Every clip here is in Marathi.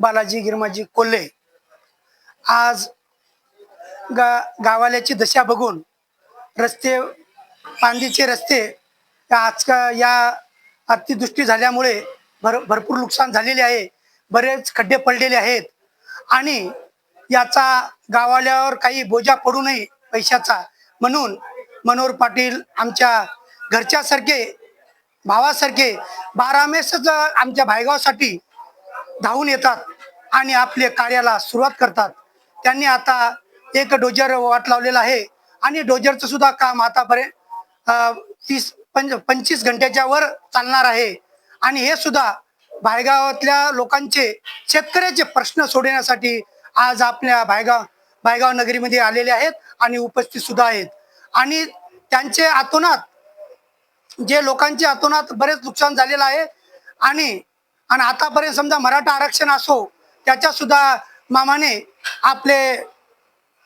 बालाजी गिरमाजी कोल्हे. आज गा गावाल्याची दशा बघून रस्ते पांदीचे रस्ते या आजका या अतिदृष्टी झाल्यामुळे भर भरपूर नुकसान झालेले आहे. बरेच खड्डे पडलेले आहेत. आणि याचा गावाल्यावर काही बोजा पडू नये पैशाचा. म्हणून मनोहर पाटील आमच्या घरच्यासारखे भावासारखे बारामेसच आमच्या भायगावसाठी धावून येतात आणि आपले कार्याला सुरुवात करतात. त्यांनी आता एक डोजर वाट लावलेला आहे आणि डोजरचं सुद्धा काम आतापर्यंत तीस पंच पंचवीस घंट्याच्या वर चालणार आहे. आणि हे सुद्धा भायगावातल्या लोकांचे शेतकऱ्याचे प्रश्न सोडवण्यासाठी आज आपल्या भायगाव भायगाव नगरीमध्ये आलेले आहेत आणि उपस्थित सुद्धा आहेत. आणि त्यांचे आतोनात जे लोकांचे आतोनात बरेच नुकसान झालेलं आहे आणि आणि आतापर्यंत समजा मराठा आरक्षण असो त्याच्या सुद्धा मामाने आपले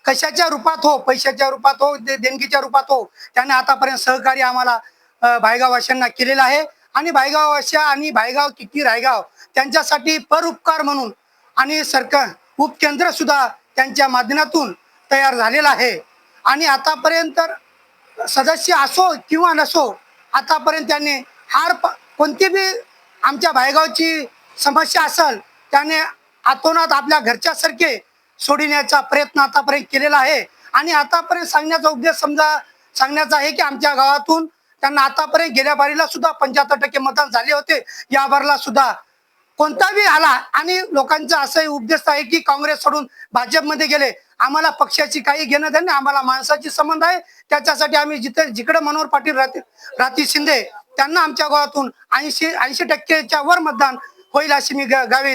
कशाच्या रूपात हो पैशाच्या रूपात हो देणगीच्या रूपात हो त्याने आतापर्यंत सहकार्य आम्हाला भायगाववाशांना केलेलं आहे. आणि भायगाववाशा आणि भायगाव किती रायगाव त्यांच्यासाठी पर उपकार म्हणून आणि सरकार उपकेंद्र सुद्धा त्यांच्या माध्यमातून तयार झालेलं आहे. आणि आतापर्यंत तर सदस्य असो किंवा नसो आतापर्यंत त्यांनी हार प- कोणती बी आमच्या भायगावची समस्या असेल त्याने आतोनात आपल्या घरच्यासारखे सोडविण्याचा प्रयत्न आतापर्यंत केलेला आहे. आणि आतापर्यंत सांगण्याचा उद्देश समजा सांगण्याचा आहे की आमच्या गावातून त्यांना आतापर्यंत गेल्या बारीला सुद्धा पंच्याहत्तर टक्के मतदान झाले होते. या बारला सुद्धा कोणताही आला आणि लोकांचा असाही उपदेश आहे की काँग्रेस सोडून भाजपमध्ये गेले. आम्हाला पक्षाची काही घेणं देणं आम्हाला माणसाची संबंध आहे. त्याच्यासाठी आम्ही जिथे जिकडे मनोहर पाटील राहतील राती शिंदे त्यांना आमच्या गावातून ऐंशी ऐंशी टक्केच्या वर मतदान होईल अशी मी गावी